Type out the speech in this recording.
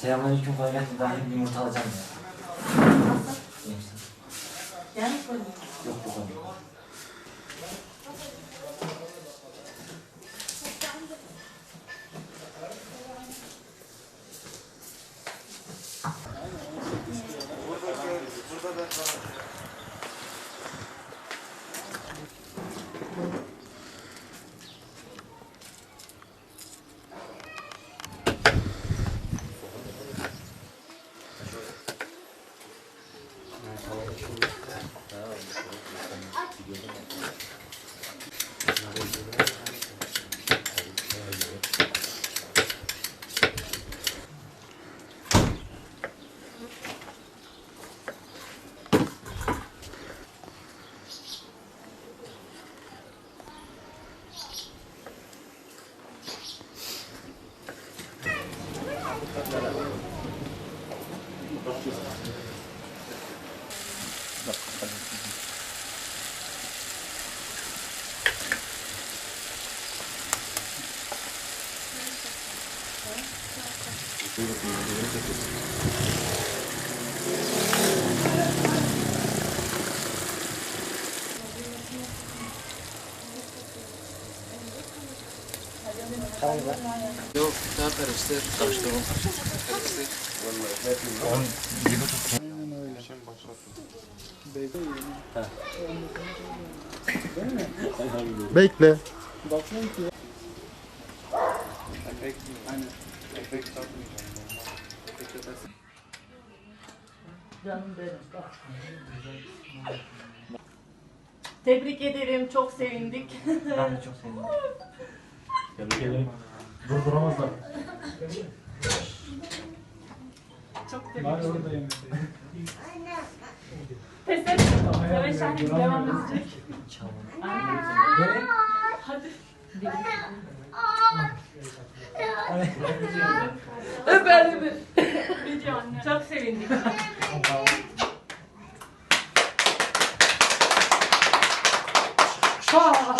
Selamünaleyküm kolay gelsin. Ben bir yumurta alacağım ya. Yani koyayım. Yok bu kadar. Yok daha karıştır. Karıştıralım. Bekle. Canım benim. Bak. Tebrik ederim. Çok sevindik. Ben de çok sevdim. Tebrik Çok tebrik ederim. Pes et. Savaş Şahin devam edecek. Gelin. Hadi. Öperim. Video anne. Çok sevindik. Ha!